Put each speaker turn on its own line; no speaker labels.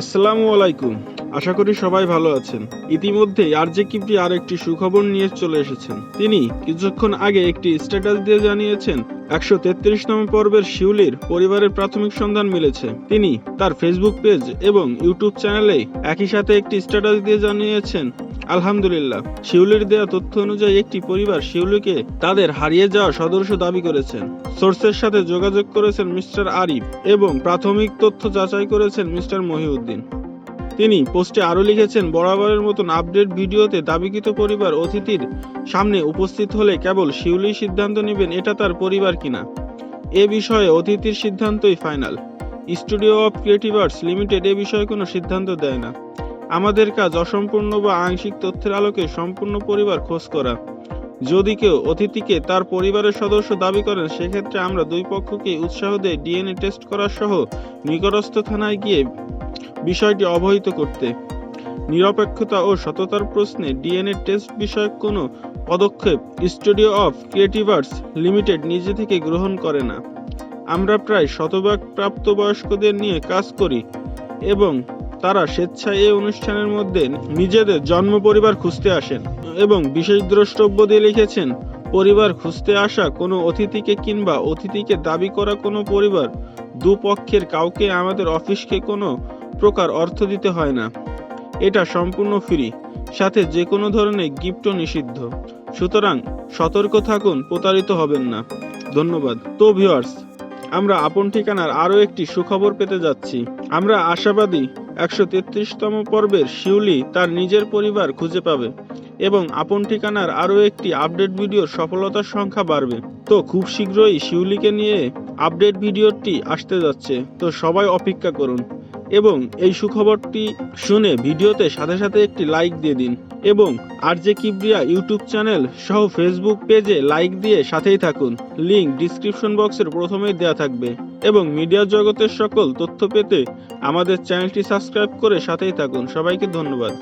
আসসালামু আলাইকুম। আশা করি সবাই ভালো আছেন। ইতিমধ্যে আরজে কিপটি আর একটি সুখবর নিয়ে চলে এসেছেন। তিনি কিছুক্ষণ আগে একটি স্ট্যাটাস দিয়ে জানিয়েছেন, একশো তেত্রিশতম পর্বের শিউলির পরিবারের প্রাথমিক সন্ধান মিলেছে। তিনি তার ফেসবুক পেজ এবং ইউটিউব চ্যানেলে একই সাথে একটি স্ট্যাটাস দিয়ে জানিয়েছেন আলহামদুলিল্লাহ, শিউলির দেওয়া তথ্য অনুযায়ী একটি পরিবার শিউলিকে তাদের হারিয়ে যাওয়া সদস্য দাবি করেছেন। সোর্সের সাথে যোগাযোগ করেছেন মিস্টার আরিফ এবং প্রাথমিক তথ্য যাচাই করেছেন মিস্টার মহিউদ্দিন। তিনি পোস্টে আরও লিখেছেন, বরাবরের মতন আপডেট ভিডিওতে দাবিকৃত পরিবার অতিথির সামনে উপস্থিত হলে কেবল শিউলি সিদ্ধান্ত নেবেন এটা তার পরিবার কিনা। এ বিষয়ে অতিথির সিদ্ধান্তই final. Studio of creative arts limited এ বিষয়ে কোনো সিদ্ধান্ত দেয় না। আমাদের কাজ অসম্পূর্ণ বা আংশিক তথ্যের আলোকে সম্পূর্ণ পরিবার খোঁজ করা। যদি কেউ অতিথিকে তার পরিবারের সদস্য দাবি করেন, সেক্ষেত্রে আমরা দুই পক্ষকে উৎসাহ দিয়ে ডিএনএ টেস্ট করা সহ নিকটস্থ থানায় গিয়ে বিষয়টি অবহিত করতে। নিরপেক্ষতা ও সততার প্রশ্নে ডিএনএ টেস্ট বিষয়ক কোনো পদক্ষেপ studio of creative arts limited নিজে থেকে গ্রহণ করে না। আমরা প্রায় শতভাগ প্রাপ্তবয়স্কদের নিয়ে কাজ করি এবং তারা স্বেচ্ছায় এই অনুষ্ঠানের মধ্যে নিজেদের জন্ম পরিবার খুঁজতে আসেন এবং বিশেষ দ্রষ্টব্য দিয়ে লিখেছেন, পরিবার খুঁজতে আসা কোনো অতিথিকে কিংবা অতিথিকে দাবি করা কোনো পরিবার দুপক্ষের কাউকে আমাদের অফিসকে কোনো প্রকার অর্থ দিতে হয় না। এটা সম্পূর্ণ ফ্রি, সাথে যে কোনো ধরনের গিফটও নিষিদ্ধ। সুতরাং সতর্ক থাকুন, প্রতারিত হবেন না। ধন্যবাদ। তো ভিউয়ার্স আমরা আপন ঠিকানার আরও একটি সুখবর পেতে যাচ্ছি। আমরা আশাবাদী, একশো তেত্রিশতম পর্বের শিউলি তার নিজের পরিবার খুঁজে পাবে এবং আপন ঠিকানার আরও একটি আপডেট ভিডিওর সফলতার সংখ্যা বাড়বে। তো খুব শীঘ্রই শিউলিকে নিয়ে আপডেট ভিডিওটি আসতে যাচ্ছে। তো সবাই অপেক্ষা করুন এবং এই সুখবরটি শুনে ভিডিওতে সাথে সাথে একটি লাইক দিয়ে দিন। এবং R J Kibria YouTube channel সহ ফেসবুক পেজে লাইক দিয়ে সাথেই থাকুন। লিংক ডিসক্রিপশন বক্সের প্রথমেই দেওয়া থাকবে। এবং মিডিয়া জগতের সকল তথ্য পেতে আমাদের চ্যানেলটি সাবস্ক্রাইব করে সাথেই থাকুন। সবাইকে ধন্যবাদ।